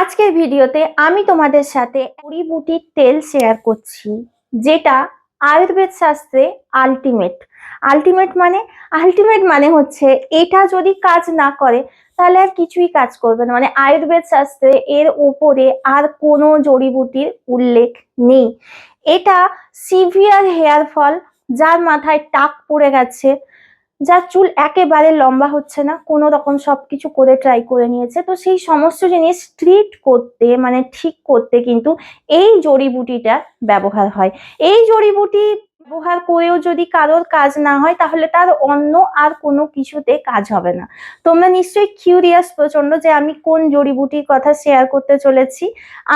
আজকের ভিডিওতে আমি তোমাদের সাথে বুটির তেল শেয়ার করছি, যেটা আয়ুর্বেদ শাস্ত্রে আলটিমেট আলটিমেট মানে আলটিমেট মানে হচ্ছে এটা যদি কাজ না করে, তাহলে আর কিছুই কাজ করবে না। মানে আয়ুর্বেদ শাস্ত্রে এর উপরে আর কোনো জড়িবুটির উল্লেখ নেই। এটা সিভিয়ার হেয়ার ফল যার মাথায় টাক পড়ে গেছে যার চুল একেবারে লম্বা হচ্ছে না, কোনো রকম সব কিছু করে ট্রাই করে নিয়েছে। তো সেই সমস্ত জিনিস ট্রিট করতে মানে ঠিক করতে কিন্তু এই জড়িবুটিটা ব্যবহার হয়। এই জড়িবুটি ব্যবহার করেও যদি কারোর কাজ না হয়, তাহলে তার অন্য আর কোনো কিছুতে কাজ হবে না। তোমরা নিশ্চয়ই কিউরিয়াস প্রচণ্ড যে আমি কোন জড়িবুটির কথা শেয়ার করতে চলেছি।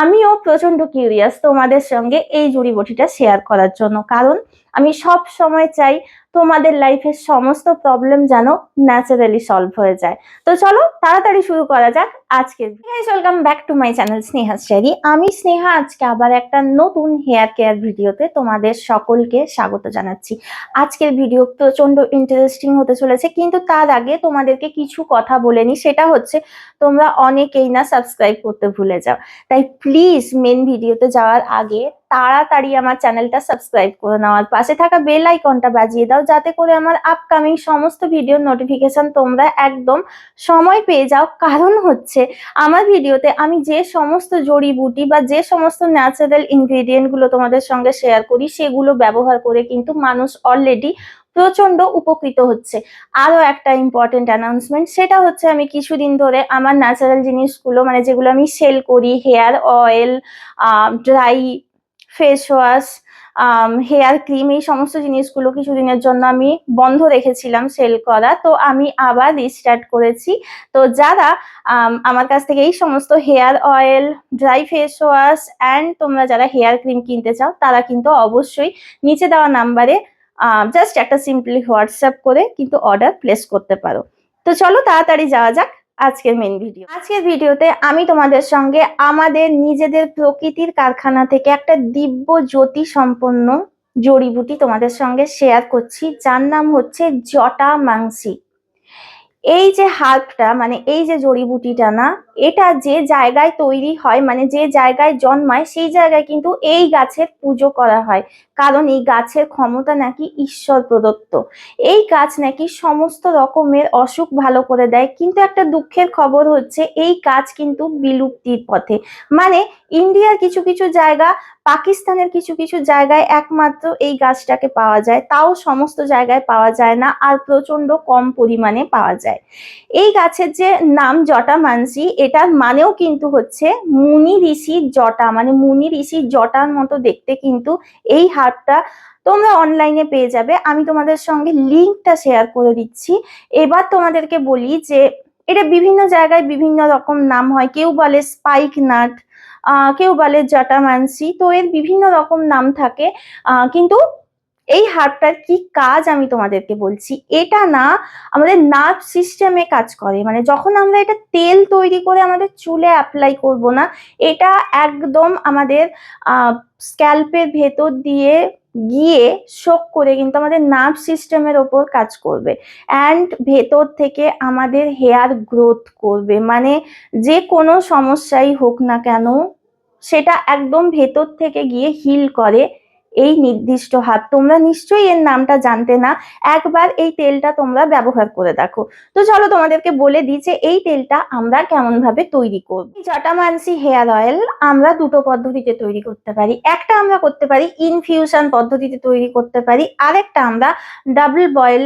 আমিও প্রচণ্ড কিউরিয়াস তোমাদের সঙ্গে এই জড়িবুটিটা শেয়ার করার জন্য। কারণ আমি সব সময় চাই তোমাদের লাইফের সমস্ত প্রবলেম যেন ন্যাচারালি সলভ হয়ে যায়। তো চলো তাড়াতাড়ি শুরু করা যাক আজকের welcome back to my channel Sneha study আমি স্নেহা, আজকে আবার একটা নতুন হেয়ার কেয়ার ভিডিওতে তোমাদের সকলকে স্বাগত জানাচ্ছি। আজকের ভিডিও প্রচণ্ড ইন্টারেস্টিং হতে চলেছে, কিন্তু তার আগে তোমাদেরকে কিছু কথা বলে নি সেটা হচ্ছে তোমরা অনেকেই না সাবস্ক্রাইব করতে ভুলে যাও। তাই প্লিজ মেন ভিডিওতে যাওয়ার আগে তাড়াতাড়ি আমার চ্যানেলটা সাবস্ক্রাইব করে নেওয়ার পাশে থাকা বেল আইকনটা বাজিয়ে দাও, যাতে করে আমার আপকামিং সমস্ত ভিডিওর নোটিফিকেশন তোমরা একদম সময় পেয়ে যাও। কারণ হচ্ছে, আমার ভিডিওতে আমি যে সমস্ত জড়িবুটি বা যে সমস্ত ন্যাচারাল ইনগ্রেডিয়েন্টগুলো তোমাদের সঙ্গে শেয়ার করি, সেগুলো ব্যবহার করে কিন্তু মানুষ অলরেডি প্রচণ্ড উপকৃত হচ্ছে। আরও একটা ইম্পর্টেন্ট অ্যানাউন্সমেন্ট সেটা হচ্ছে আমি কিছুদিন ধরে আমার ন্যাচারাল জিনিসগুলো মানে যেগুলো আমি সেল করি hair oil dry face wash hair cream এই সমস্ত জিনিসগুলো কিছুদিনের জন্য আমি বন্ধ রেখেছিলাম সেল করা। তো আমি আবার রিস্টার্ট করেছি। তো যারা আমার কাছ থেকে এই সমস্ত hair oil dry face wash and তোমরা যারা হেয়ার ক্রিম কিনতে চাও, তারা কিন্তু অবশ্যই নিচে দেওয়া নাম্বারে জাস্ট একটা সিম্পলি হোয়াটসঅ্যাপ করে কিন্তু অর্ডার প্লেস করতে পারো। তো চলো তাড়াতাড়ি যাওয়া যাক। আজকের মেন ভিডিও আজকের ভিডিওতে আমি তোমাদের সঙ্গে আমাদের নিজেদের প্রকৃতির কারখানা থেকে একটা দিব্য জ্যোতি সম্পন্ন জড়িবুটি তোমাদের সঙ্গে শেয়ার করছি। যার নাম হচ্ছে জটা মাংসি। এই যে হার্বটা মানে এই যে জড়িবুটিটা না, এটা যে জায়গায় তৈরি হয় মানে যে জায়গায় জন্মায়, সেই জায়গায় কিন্তু এই গাছের পুজো করা হয়। কারণ এই গাছের ক্ষমতা নাকি ঈশ্বর প্রদত্ত। এই গাছ নাকি সমস্ত রকমের অসুখ ভালো করে দেয়, কিন্তু একটা দুঃখের খবর হচ্ছে, এই গাছ কিন্তু বিলুপ্তির পথে। মানে ইন্ডিয়ার কিছু কিছু জায়গা পাকিস্তানের কিছু কিছু জায়গায় একমাত্র এই গাছটাকে পাওয়া যায়। তাও সমস্ত জায়গায় পাওয়া যায় না আর প্রচণ্ড কম পরিমাণে পাওয়া যায়। এই গাছের যে নাম জটা মানসি এটার মানেও কিন্তু হচ্ছে মুনি ঋষির জটা। মানে মুনি ঋষির জটার মতো দেখতে কিন্তু এই হারটা তোমরা অনলাইনে পেয়ে যাবে। আমি তোমাদের সঙ্গে লিঙ্কটা শেয়ার করে দিচ্ছি। এবার তোমাদেরকে বলি যে এটা বিভিন্ন জায়গায় বিভিন্ন রকম নাম হয়। কেউ বলে স্পাইক নাট কেউ বলে জটামানসি। তো এর বিভিন্ন রকম নাম থাকে। কিন্তু এই হার্বটার কি কাজ আমি তোমাদেরকে বলছি? এটা না আমাদের নার্ভ সিস্টেমে কাজ করে। মানে যখন আমরা এটা তেল তৈরি করে আমাদের চুলে অ্যাপ্লাই করব না, এটা একদম আমাদের স্ক্যাল্পের ভেতর দিয়ে গিয়ে শোক করে কিন্তু আমাদের নার্ভ সিস্টেমের ওপর কাজ করবে। অ্যান্ড ভেতর থেকে আমাদের হেয়ার গ্রোথ করবে। মানে যে কোনো সমস্যাই হোক না কেন, সেটা একদম ভেতর থেকে গিয়ে হিল করে। এই নির্দিষ্ট হাত, তোমরা নিশ্চয়ই এর নামটা জানতে না, একবার এই তেলটা তোমরা ব্যবহার করে দেখো। তো চলো তোমাদেরকে বলে দিই যে এই তেলটা আমরা কেমন ভাবে তৈরি করব। জটামানসি হেয়ার অয়েল আমরা দুটো পদ্ধতিতে তৈরি করতে পারি। একটা আমরা করতে পারি ইনফিউশন পদ্ধতিতে তৈরি করতে পারি। আরেকটা আমরা ডাবল বয়েল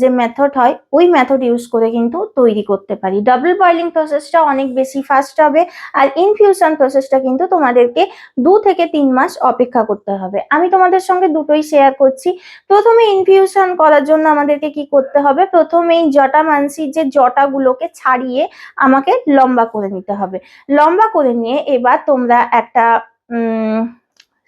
যে মেথড হয়, ওই মেথড ইউজ করে কিন্তু তৈরি করতে পারি। ডাবল বয়েলিং প্রসেসটা অনেক বেশি ফাস্ট হবে আর ইনফিউশন প্রসেসটা কিন্তু তোমাদেরকে দু থেকে তিন মাস অপেক্ষা করতে হবে। আমি তোমাদের সঙ্গে দুটোই শেয়ার করছি। প্রথমে ইনফিউশন করার জন্য আমাদেরকে কি করতে হবে? প্রথমে এই জটা মানসির যে জটাগুলোকে ছাড়িয়ে আমাকে লম্বা করে নিতে হবে। লম্বা করে নিয়ে এবার তোমরা একটা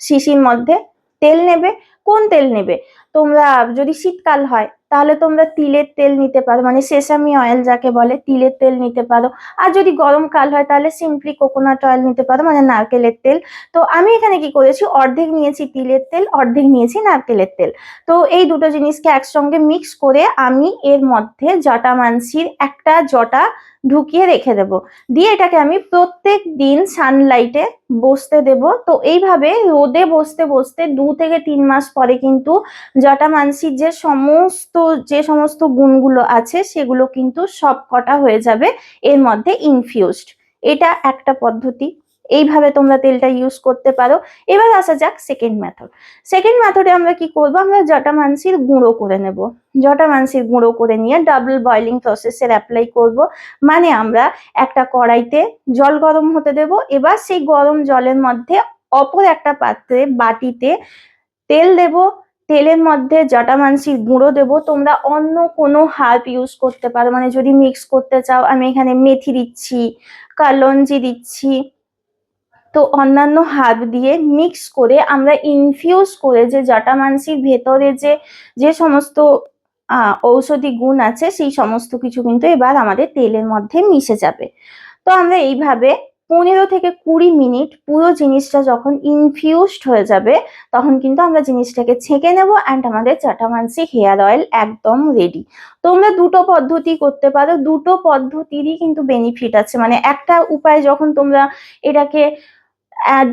শিশির মধ্যে তেল নেবে। কোন তেল নেবে? তোমরা যদি শীতকাল হয়, তাহলে তোমরা তিলের তেল নিতে পারো। মানে সেসামি অয়েল যাকে বলে, তিলের তেল নিতে পারো। আর যদি গরমকাল হয়, তাহলে সিম্পলি কোকোনাট অয়েল নিতে পারো মানে নারকেলের তেল। তো আমি এখানে কি করেছি, অর্ধেক নিয়েছি তিলের তেল, অর্ধেক নিয়েছি নারকেলের তেল। তো এই দুটো জিনিসকে একসঙ্গে মিক্স করে আমি এর মধ্যে জটা মানসির একটা জটা ঢুকিয়ে রেখে দেব। দিয়ে এটাকে আমি প্রত্যেক দিন সানলাইটে বসতে দেব। তো এইভাবে রোদে বসতে বসতে দু থেকে তিন মাস পরে কিন্তু জটা মানসির যে সমস্ত যে সমস্ত গুণগুলো আছে, সেগুলো কিন্তু সব কটা হয়ে যাবে এর মধ্যে ইনফিউজড এটা একটা পদ্ধতি। এইভাবে তোমরা তেলটা ইউজ করতে পারো। এবার আসা যাক সেকেন্ড মেথড সেকেন্ড মেথডে আমরা কি করব? আমরা জটা মানসির গুঁড়ো করে নেব। জটা মানসির গুঁড়ো করে নিয়ে ডাবল বয়লিং প্রসেসের অ্যাপ্লাই করব। মানে আমরা একটা কড়াইতে জল গরম হতে দেব। এবার সেই গরম জলের মধ্যে অপর একটা পাত্রে বাটিতে তেল দেব। তেলের মধ্যে জটা মানসির গুঁড়ো দেব। তোমরা অন্য কোনো হার্ব ইউজ করতে পারো। মানে যদি মিক্স করতে চাও, আমি এখানে মেথি দিচ্ছি, কালঞ্জি দিচ্ছি। তো অন্যান্য হার্ব দিয়ে মিক্স করে আমরা ইনফিউজ করে যে জটা মানসির ভেতরে যে যে সমস্ত ঔষধি গুণ আছে, সেই সমস্ত কিছু কিন্তু এবার আমাদের তেলের মধ্যে মিশে যাবে। তো আমরা এইভাবে পনেরো থেকে কুড়ি মিনিট পুরো জিনিসটা যখন ইনফিউজড হয়ে যাবে, তখন কিন্তু আমরা জিনিসটাকে ছেঁকে নেব অ্যান্ড আমাদের চাটামানসি হেয়ার অয়েল একদম রেডি তোমরা দুটো পদ্ধতি করতে পারো, দুটো পদ্ধতিরই কিন্তু বেনিফিট আছে। মানে একটা উপায় যখন তোমরা এটাকে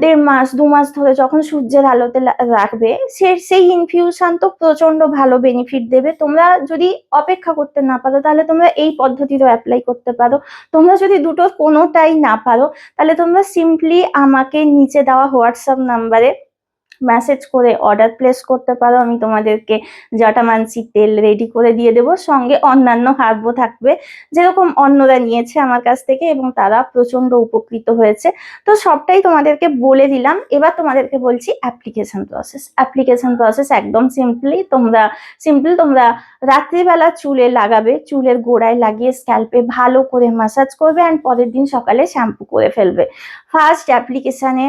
দেড় মাস, দু মাস ধরে যখন সূর্যের আলোতে রাখবে সে, সেই ইনফিউশন তো প্রচণ্ড ভালো বেনিফিট দেবে। তোমরা যদি অপেক্ষা করতে না পারো, তাহলে তোমরা এই পদ্ধতিরও অ্যাপ্লাই করতে পারো। তোমরা যদি দুটো কোনোটাই না পারো, তাহলে তোমরা সিম্পলি আমাকে নিচে দেওয়া হোয়াটসঅ্যাপ নাম্বারে মেসেজ করে অর্ডার প্লেস করতে পারো। আমি তোমাদেরকে জাটা মানসি তেল রেডি করে দিয়ে দেবো। সঙ্গে অন্যান্য হার্বও থাকবে, যেরকম অন্যরা নিয়েছে আমার কাছ থেকে এবং তারা প্রচণ্ড উপকৃত হয়েছে। তো সবটাই তোমাদেরকে বলে দিলাম। এবার তোমাদেরকে বলছি অ্যাপ্লিকেশন প্রসেস অ্যাপ্লিকেশন প্রসেস একদম সিম্পলি তোমরা সিম্পল তোমরা রাত্রিবেলা চুলে লাগাবে, চুলের গোড়ায় লাগিয়ে স্ক্যাল্পে ভালো করে মাসাজ করবে অ্যান্ড পরের দিন সকালে শ্যাম্পু করে ফেলবে। ফার্স্ট অ্যাপ্লিকেশানে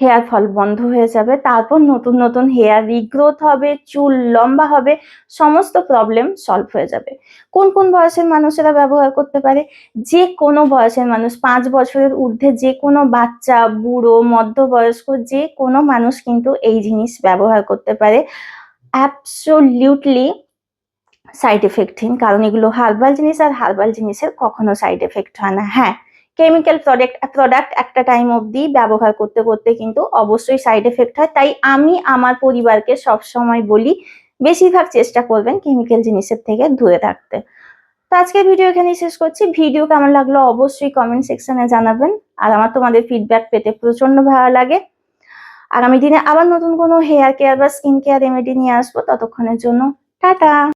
হেয়ার ফল বন্ধ হয়ে যাবে, তারপর নতুন নতুন হেয়ার রিগ্রোথ হবে, চুল লম্বা হবে, সমস্ত প্রবলেম সলভ হয়ে যাবে। কোন কোন বয়সের মানুষেরা ব্যবহার করতে পারে? যে কোনো বয়সের মানুষ, পাঁচ বছরের ঊর্ধ্বে যে কোনো বাচ্চা, বুড়ো, মধ্যবয়স্ক, যে কোনো মানুষ কিন্তু এই জিনিস ব্যবহার করতে পারে। অ্যাবসোলিউটলি সাইড এফেক্টহীন কারণ এগুলো হার্বাল জিনিস আর হার্বাল জিনিসের কখনো সাইড এফেক্ট হয় না। হ্যাঁ কেমিক্যাল প্রোডাক্ট প্রোডাক্ট একটা টাইম অবধি ব্যবহার করতে করতে কিন্তু অবশ্যই সাইড এফেক্ট হয়। তাই আমি আমার পরিবারকে সব সময় বলি, বেশিরভাগ চেষ্টা করবেন কেমিক্যাল জিনিসের থেকে দূরে থাকতে। তো আজকের ভিডিও এখানেই শেষ করছি। ভিডিও কেমন লাগল অবশ্যই কমেন্ট সেকশনে জানাবেন। আর আমার তোমাদের ফিডব্যাক পেতে প্রচণ্ড ভালো লাগে। আগামী দিনে আবার নতুন কোনো হেয়ার কেয়ার বা স্কিন কেয়ার রেমেডি নিয়ে আসব। ততক্ষণের জন্য টাটা!